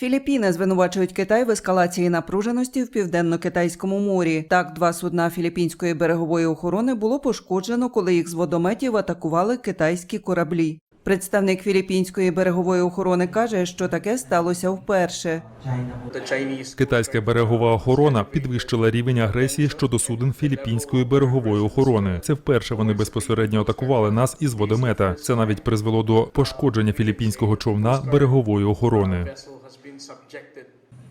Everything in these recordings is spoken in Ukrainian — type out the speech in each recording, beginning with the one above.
Філіппіни звинувачують Китай в ескалації напруженості в південно-китайському морі. Так, два судна філіппінської берегової охорони було пошкоджено, коли їх з водометів атакували китайські кораблі. Представник філіппінської берегової охорони каже, що таке сталося вперше. Китайська берегова охорона підвищила рівень агресії щодо суден філіппінської берегової охорони. Це вперше вони безпосередньо атакували нас із водомета. Це навіть призвело до пошкодження філіппінського човна берегової охорони.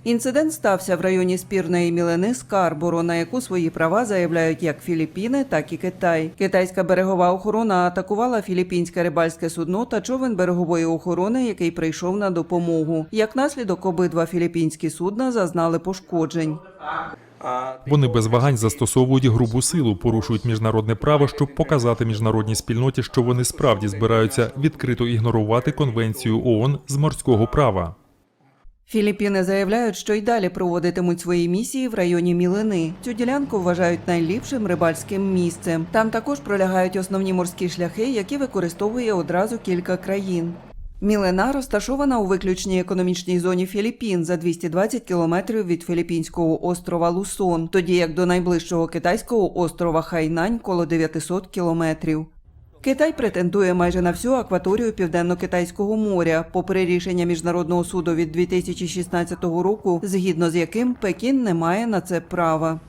Інцидент стався в районі спірної мілини Скарборо, на яку свої права заявляють як Філіппіни, так і Китай. Китайська берегова охорона атакувала філіппінське рибальське судно та човен берегової охорони, який прийшов на допомогу. Як наслідок, обидва філіппінські судна зазнали пошкоджень. Вони без вагань застосовують грубу силу, порушують міжнародне право, щоб показати міжнародній спільноті, що вони справді збираються відкрито ігнорувати конвенцію ООН з морського права. Філіппіни заявляють, що й далі проводитимуть свої місії в районі Мілини. Цю ділянку вважають найліпшим рибальським місцем. Там також пролягають основні морські шляхи, які використовує одразу кілька країн. Мілина розташована у виключній економічній зоні Філіппін за 220 кілометрів від філіппінського острова Лусон, тоді як до найближчого китайського острова Хайнань коло 900 кілометрів. Китай претендує майже на всю акваторію Південно-Китайського моря, попри рішення міжнародного суду від 2016 року, згідно з яким Пекін не має на це права.